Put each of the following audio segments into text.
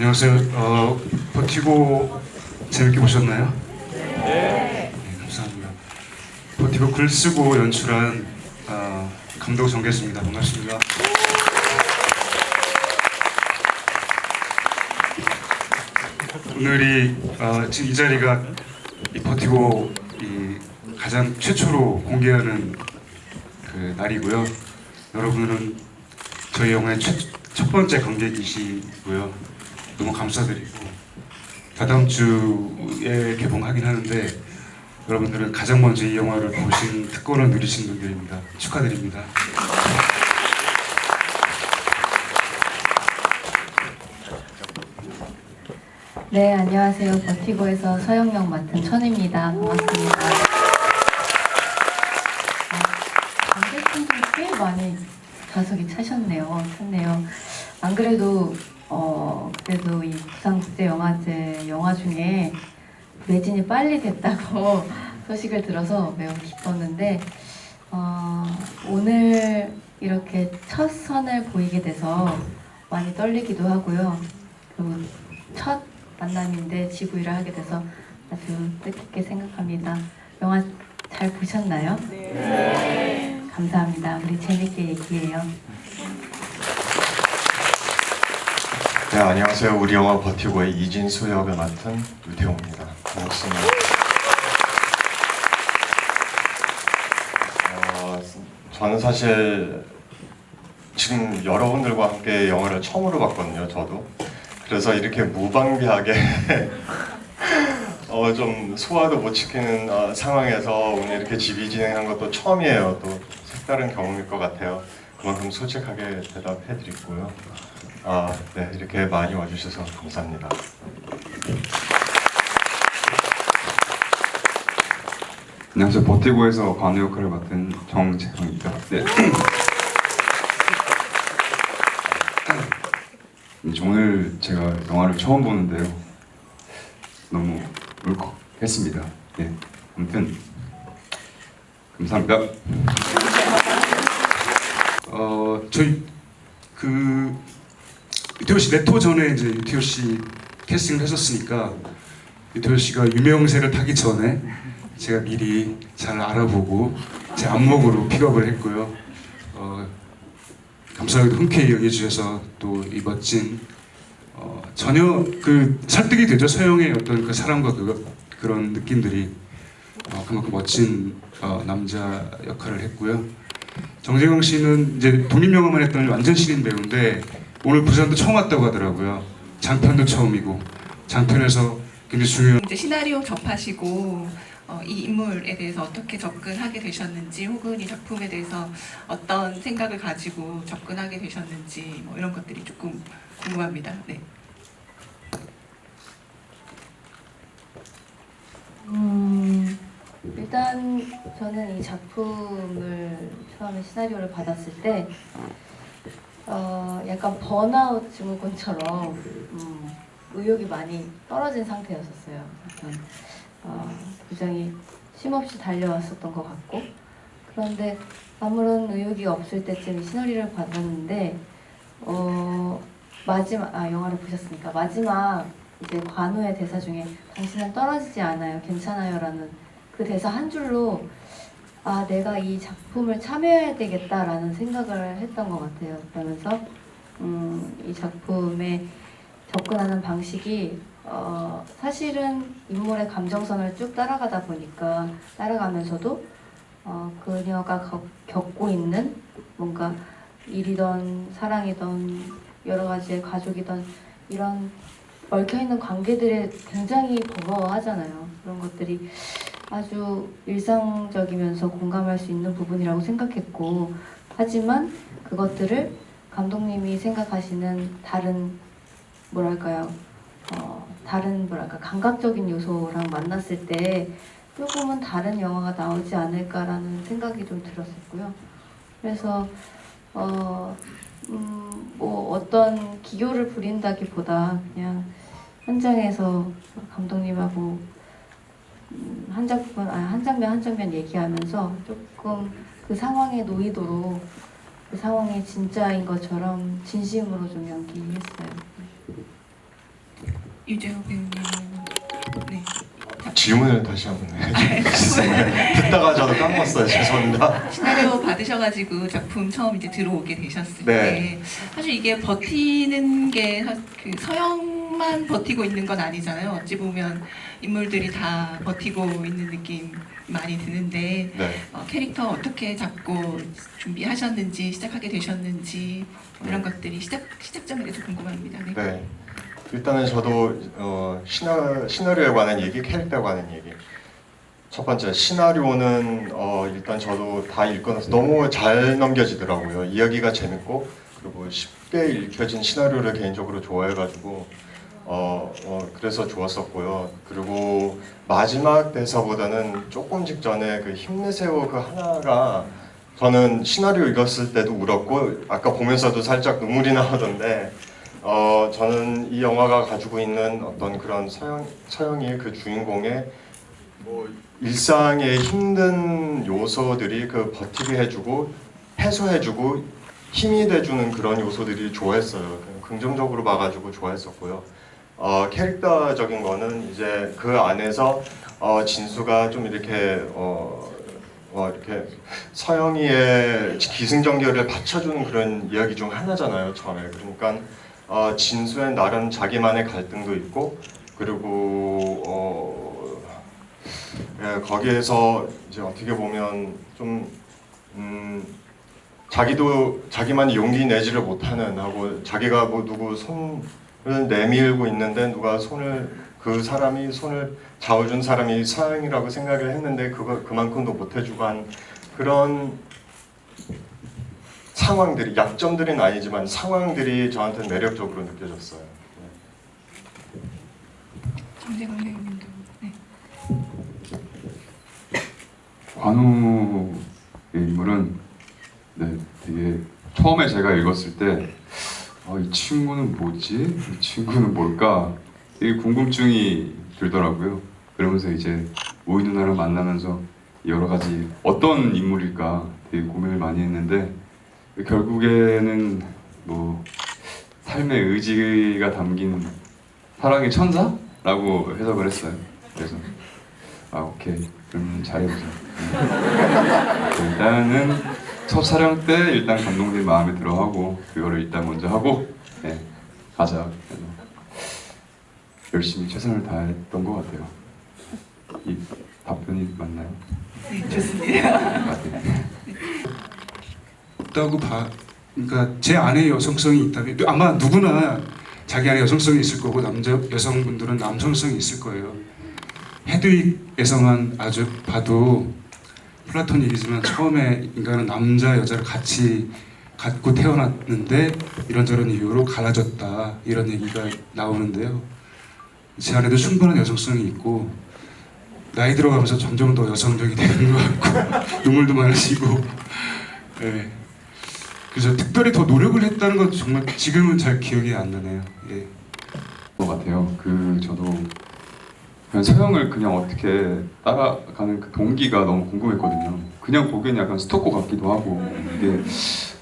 안녕하세요. 어, 버티고 재밌게 보셨나요? 네. 감사합니다. 버티고 글 쓰고 연출한 어, 감독 정계수입니다. 반갑습니다. 오늘이 어, 지금 이 자리가 이 버티고 이 가장 최초로 공개하는 그 날이고요. 여러분은 저희 영화의 최, 첫 번째 관객이시고요. 너무 감사드리고 다다음 주에 개봉하긴 하는데 여러분들은 가장 먼저 이 영화를 보신 특권을 누리신 분들입니다. 축하드립니다. 네, 안녕하세요. 버티고에서 서영역 맡은 천입니다. 반갑습니다. 아, 관객분들이 꽤 많이 좌석이 차셨네요. 찼네요. 안 그래도 어 그래도 이 부산국제영화제 영화 중에 매진이 빨리 됐다고 소식을 들어서 매우 기뻤는데 어, 오늘 이렇게 첫 선을 보이게 돼서 많이 떨리기도 하고요. 그리고 첫 만남인데 지구일을 하게 돼서 아주 뜻깊게 생각합니다. 영화 잘 보셨나요? 네. 감사합니다. 우리 재밌게 얘기해요. 네, 안녕하세요. 우리 영화 버티고의 이진수 역을 맡은 유태호입니다. 반갑습니다. 어, 저는 사실 지금 여러분들과 함께 영화를 처음으로 봤거든요. 저도. 그래서 이렇게 무방비하게 어, 좀 소화도 못 시키는 어, 상황에서 오늘 이렇게 지휘진행한 것도 처음이에요. 또 색다른 경험일 것 같아요. 그만큼 솔직하게 대답해 드리고요. 아, 네, 이렇게 많이 와주셔서 감사합니다. 안녕하세요. 버티고에서 관우 역할을 맡은 정재형입니다. 네. 오늘 제가 영화를 처음 보는데요. 너무 울컥했습니다. 네. 아무튼 감사합니다. 어, 저희 그 유태호 씨 네토 전에 이제 유태호 씨 캐스팅을 했었으니까 유태호 씨가 유명세를 타기 전에 제가 미리 잘 알아보고 제 안목으로 픽업을 했고요. 어, 감사하게도 흔쾌히 여겨주셔서 또 이 멋진 어, 전혀 그 설득이 되죠 서영의 어떤 그 사랑과 그 그런 느낌들이 어, 그만큼 멋진 어, 남자 역할을 했고요. 정재경 씨는 이제 독립영화만 했던 완전 신인 배우인데 오늘 부산도 처음 왔다고 하더라고요. 장편도 처음이고 장편에서 굉장히 중요한 이제 시나리오 접하시고 어, 이 인물에 대해서 어떻게 접근하게 되셨는지 혹은 이 작품에 대해서 어떤 생각을 가지고 접근하게 되셨는지 뭐 이런 것들이 조금 궁금합니다. 네. 음, 일단 저는 이 작품을 처음에 시나리오를 받았을 때 어, 약간 번아웃 증후군처럼 음, 의욕이 많이 떨어진 상태였었어요. 약간 어, 굉장히 쉼없이 달려왔었던 것 같고 그런데 아무런 의욕이 없을 때쯤 이 시나리오를 받았는데 어, 마지막 아 영화를 보셨으니까 마지막 이제 관우의 대사 중에 당신은 떨어지지 않아요 괜찮아요라는 그 대사 한 줄로 아 내가 이 작품을 참여해야 되겠다라는 생각을 했던 것 같아요 그러면서 음, 이 작품에 접근하는 방식이 어, 사실은 인물의 감정선을 쭉 따라가다 보니까 따라가면서도 어, 그녀가 겪- 겪고 있는 뭔가 일이던 사랑이던 여러 가지의 가족이던 이런 얽혀있는 관계들에 굉장히 버거워하잖아요. 그런 것들이 아주 일상적이면서 공감할 수 있는 부분이라고 생각했고 하지만 그것들을 감독님이 생각하시는 다른 뭐랄까요 어, 다른 뭐랄까 감각적인 요소랑 만났을 때 조금은 다른 영화가 나오지 않을까라는 생각이 좀 들었었고요. 그래서 어, 음, 뭐 어떤 기교를 부린다기보다 그냥 현장에서 감독님하고 음, 한 작품, 아, 한 장면 한 장면 얘기하면서 조금 그 상황에 놓이도록 그 상황이 진짜인 것처럼 진심으로 좀 연기했어요. 유재호 배우님은 네. 질문을 다시 한번 해주세요. 듣다가 저도 까먹었어요. 죄송합니다. 시나리오 받으셔가지고 작품 처음 이제 들어오게 되셨을 네. 때 사실 이게 버티는 게 그 서영 만 버티고 있는 건 아니잖아요. 어찌 보면 인물들이 다 버티고 있는 느낌 많이 드는데 네. 어, 캐릭터 어떻게 잡고 준비하셨는지 시작하게 되셨는지 뭐 이런 것들이 시작 시작점에 좀 궁금합니다. 네. 네. 일단은 저도 어, 시나, 시나리오에 관한 얘기, 캐릭터에 관한 얘기. 첫 번째 시나리오는 어, 일단 저도 다 읽고 나서 너무 잘 넘겨지더라고요. 이야기가 재밌고 그리고 쉽게 읽혀진 시나리오를 개인적으로 좋아해가지고 어, 어, 그래서 좋았었고요. 그리고 마지막 대사보다는 조금 직전에 그 힘내세요 그 하나가 저는 시나리오 읽었을 때도 울었고 아까 보면서도 살짝 눈물이 나오던데 어, 저는 이 영화가 가지고 있는 어떤 그런 서영, 서영이의 그 주인공의 뭐 일상의 힘든 요소들이 그 버티게 해주고 해소해주고 힘이 돼주는 그런 요소들이 좋아했어요. 긍정적으로 봐가지고 좋아했었고요. 어, 캐릭터적인 거는 이제 그 안에서 어, 진수가 좀 이렇게 어, 어, 이렇게 서영이의 기승전결을 받쳐주는 그런 이야기 중 하나잖아요. 처음에 그러니까 어, 진수의 나름 자기만의 갈등도 있고 그리고 어, 예, 거기에서 이제 어떻게 보면 좀 음, 자기도 자기만이 용기 내지를 못하는 하고 자기가 뭐 누구 손 을 내밀고 있는데 누가 손을 그 사람이 손을 잡아준 사람이 서영이라고 생각을 했는데 그거 그만큼도 못 해주고 한 그런 상황들이 약점들은 아니지만 상황들이 저한테 매력적으로 느껴졌어요. 관우의 인물은 네 되게 처음에 제가 읽었을 때 아, 이 친구는 뭐지? 이 친구는 뭘까? 되게 궁금증이 들더라고요. 그러면서 이제 모이 누나랑 만나면서 여러 가지 어떤 인물일까 되게 고민을 많이 했는데 결국에는 뭐 삶의 의지가 담긴 사랑의 천사라고 해석을 했어요. 그래서 아 오케이 그러면 잘해보자. 네. 일단은 첫 촬영 때 일단 감독님 마음에 들어하고 그거를 일단 먼저 하고 네, 가자. 그래서 열심히 최선을 다했던 것 같아요. 이 답변이 맞나요? 네, 좋습니다. 맞아요. 없다고 봐. 그러니까 제 안에 여성성이 있다면 아마 누구나 자기 안에 여성성이 있을 거고 남자 여성분들은 남성성이 있을 거예요. 헤드윅에서만 아주 봐도 플라토닉이지만 처음에 인간은 남자 여자를 같이 갖고 태어났는데 이런저런 이유로 갈라졌다 이런 얘기가 나오는데요. 제 안에도 충분한 여성성이 있고 나이 들어가면서 점점 더 여성적이 되는 것 같고 눈물도 많으시고 예. 그래서 특별히 더 노력을 했다는 건 정말 지금은 잘 기억이 안 나네요. 예. 것 같아요. 그 저도 그냥 서영을 그냥 어떻게 따라가는 그 동기가 너무 궁금했거든요. 그냥 보기엔 약간 스토커 같기도 하고 이게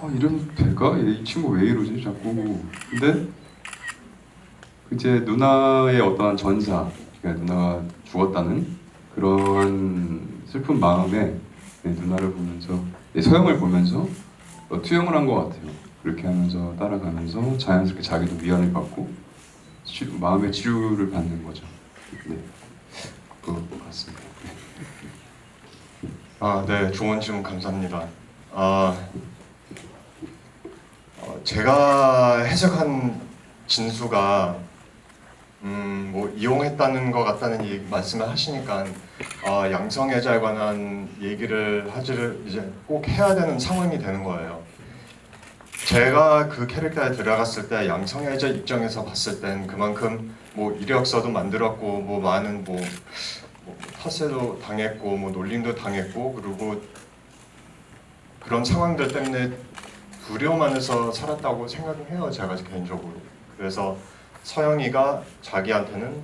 아 이러면 될까? 이 친구 왜 이러지 자꾸 근데 이제 누나의 어떠한 전사, 그러니까 누나가 죽었다는 그런 슬픈 마음에 네, 누나를 보면서 네, 서영을 보면서 어, 투영을 한 것 같아요. 그렇게 하면서 따라가면서 자연스럽게 자기도 위안을 받고 치, 마음의 치료를 받는 거죠. 네, 그거 같습니다. 네. 아, 네, 좋은 질문 감사합니다. 아, 어, 제가 해석한 진수가 음, 뭐 이용했다는 것 같다는 얘기, 말씀을 하시니까 어, 양성애자에 관한 얘기를 하지를 이제 꼭 해야 되는 상황이 되는 거예요. 제가 그 캐릭터에 들어갔을 때 양성애자 입장에서 봤을 땐 그만큼 뭐 이력서도 만들었고 뭐 많은 뭐, 뭐 텃세도 당했고 뭐 놀림도 당했고 그리고 그런 상황들 때문에 두려움하면서 살았다고 생각을 해요 제가 개인적으로 그래서 서영이가 자기한테는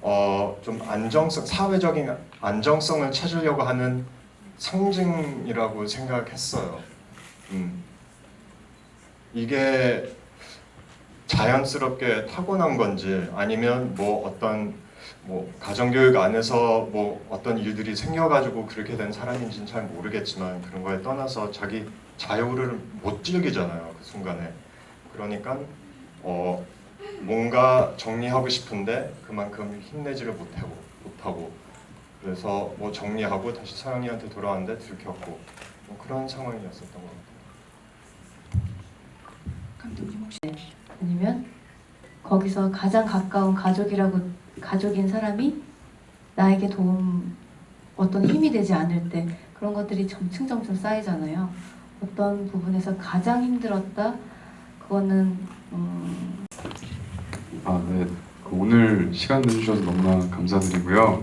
어 좀 안정성 사회적인 안정성을 찾으려고 하는 상징이라고 생각했어요. 음. 이게 자연스럽게 타고난 건지 아니면 뭐 어떤 뭐 가정교육 안에서 뭐 어떤 일들이 생겨가지고 그렇게 된 사람인지는 잘 모르겠지만 그런 거에 떠나서 자기 자유를 못 즐기잖아요 그 순간에. 그러니까 어 뭔가 정리하고 싶은데 그만큼 힘내지를 못하고 못하고. 그래서 뭐 정리하고 다시 서영이한테 돌아왔는데 들켰고. 뭐 그런 상황이었었던 것 같아요. 감독님 혹시 아니면 거기서 가장 가까운 가족이라고 가족인 사람이 나에게 도움 어떤 힘이 되지 않을 때 그런 것들이 점층 점층 쌓이잖아요. 어떤 부분에서 가장 힘들었다 그거는 음, 아, 네. 그 오늘 시간 내주셔서 너무나 감사드리고요.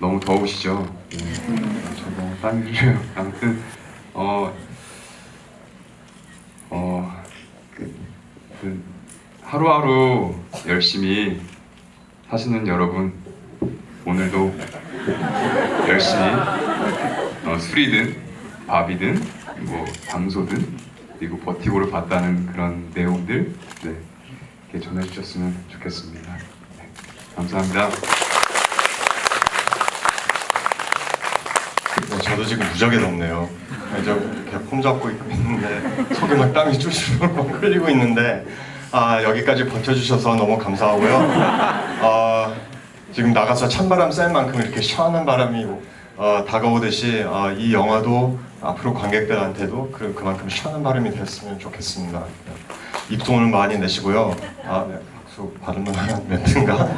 너무 더우시죠? 네. 저도 땀이 흘려요. 아무튼 어, 어, 그, 그 하루하루 열심히 사시는 여러분 오늘도 열심히 어, 술이든 밥이든 뭐 담소든 그리고 버티고를 봤다는 그런 내용들 네. 이렇게 전해주셨으면 좋겠습니다. 네, 감사합니다. 저도 지금 무지하게 덥네요. 이제 이렇게 폼 잡고 있는데 속에 막 땀이 쭈쭈 흘리고 있는데 아 여기까지 버텨주셔서 너무 감사하고요. 아, 지금 나가서 찬바람 쐴 만큼 이렇게 시원한 바람이 어, 다가오듯이 아, 이 영화도 앞으로 관객들한테도 그, 그만큼 시원한 바람이 됐으면 좋겠습니다. 입소문을 많이 내시고요. 아, 네, 박수 받을 만한 멘트인가?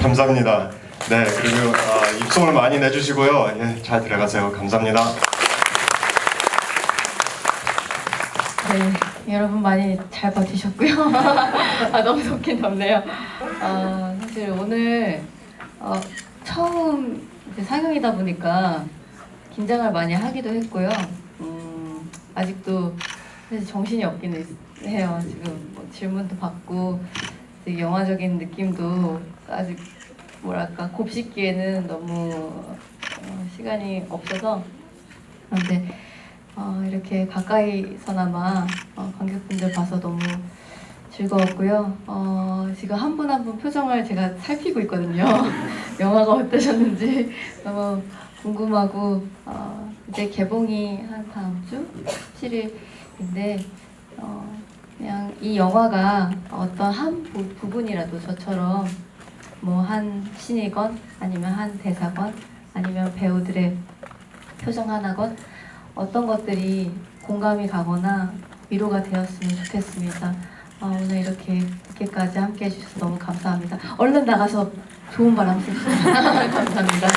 감사합니다. 네, 그리고 아, 입소문을 많이 내주시고요. 예, 잘 들어가세요. 감사합니다. 네, 여러분 많이 잘 버티셨고요. 아, 너무 덥긴 덥네요. 아, 사실 오늘 어, 처음 이제 상영이다 보니까 긴장을 많이 하기도 했고요. 음, 아직도 사실 정신이 있- 해요. 지금 뭐 질문도 받고 영화적인 느낌도 아직 뭐랄까 곱씹기에는 너무 어, 시간이 없어서 그런데 어, 이렇게 가까이서나마 어, 관객분들 봐서 너무 즐거웠고요. 어, 지금 한 분 한 분 표정을 제가 살피고 있거든요. 영화가 어떠셨는지 너무 궁금하고 어, 이제 개봉이 한 다음 주 17일인데 어, 그냥 이 영화가 어떤 한 부, 부분이라도 저처럼 뭐 한 신이건 아니면 한 대사건 아니면 배우들의 표정 하나건 어떤 것들이 공감이 가거나 위로가 되었으면 좋겠습니다. 아, 오늘 이렇게 늦게까지 함께 해주셔서 너무 감사합니다. 얼른 나가서 좋은 바람 쐬시죠. 감사합니다.